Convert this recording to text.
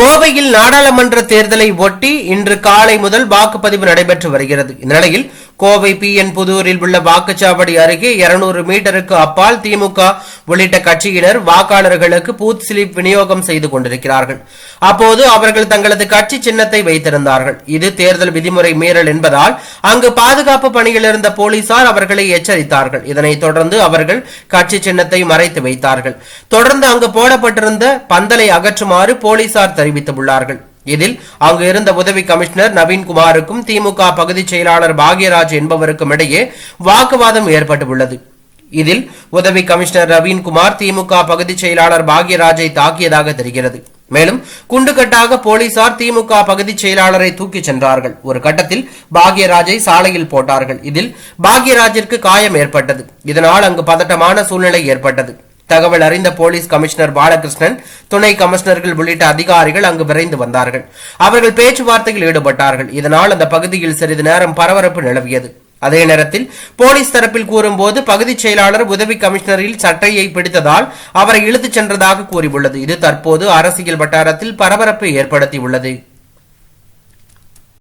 கோவையில் நாடாளுமன்ற தேர்தலை ஒட்டி இன்று காலை முதல் வாக்குப்பதிவு நடைபெற்று வருகிறது. இந்நிலையில் கோவை பி என் புதூரில் உள்ள வாக்குச்சாவடி அருகே 200 மீட்டருக்கு அப்பால் திமுக உள்ளிட்ட கட்சியினர் வாக்காளர்களுக்கு பூத் ஸ்லிப் விநியோகம் செய்து கொண்டிருக்கிறார்கள். அப்போது அவர்கள் தங்களது கட்சி சின்னத்தை வைத்திருந்தார்கள். இது தேர்தல் விதிமுறை மீறல் என்பதால் அங்கு பாதுகாப்பு பணியில் இருந்த போலீசார் அவர்களை எச்சரித்தார்கள். இதனைத் தொடர்ந்து அவர்கள் கட்சி சின்னத்தை மறைத்து வைத்தார்கள். தொடர்ந்து அங்கு போடப்பட்டிருந்த பந்தலை அகற்றுமாறு போலீசார் தெரிவித்துள்ளார்கள். இதில் அங்கு இருந்த உதவி கமிஷனர் நவீன்குமாருக்கும் திமுக பகுதி செயலாளர் பாக்யராஜ் என்பவருக்கும் இடையே வாக்குவாதம் ஏற்பட்டுள்ளது. இதில் உதவி கமிஷனர் ரவீன்குமார் திமுக பகுதி செயலாளர் பாக்யராஜை தாக்கியதாக தெரிகிறது. மேலும் குண்டுகட்டாக போலீசார் திமுக பகுதி செயலாளரை தூக்கிச் சென்றார்கள். ஒரு கட்டத்தில் பாக்யராஜை சாலையில் போட்டார்கள். இதில் பாக்யராஜிற்கு காயம் ஏற்பட்டது. இதனால் அங்கு பதட்டமான சூழ்நிலை ஏற்பட்டது. தகவல் அறிந்த போலீஸ் கமிஷனர் பாலகிருஷ்ணன் துணை கமிஷனர்கள் உள்ளிட்ட அதிகாரிகள் அங்கு விரைந்து வந்தார்கள். அவர்கள் பேச்சுவார்த்தையில் ஈடுபட்டார்கள். இதனால் அந்த பகுதியில் சிறிது நேரம் பரபரப்பு நிலவியது. அதே நேரத்தில் போலீஸ் தரப்பில் கூறும்போது பகுதி செயலாளர் உதவி கமிஷனரில் சட்டையை பிடித்ததால் அவரை இழுத்துச் சென்றதாக கூறியுள்ளது. இது தற்போது அரசியல் வட்டாரத்தில் பரபரப்பை ஏற்படுத்தியுள்ளது.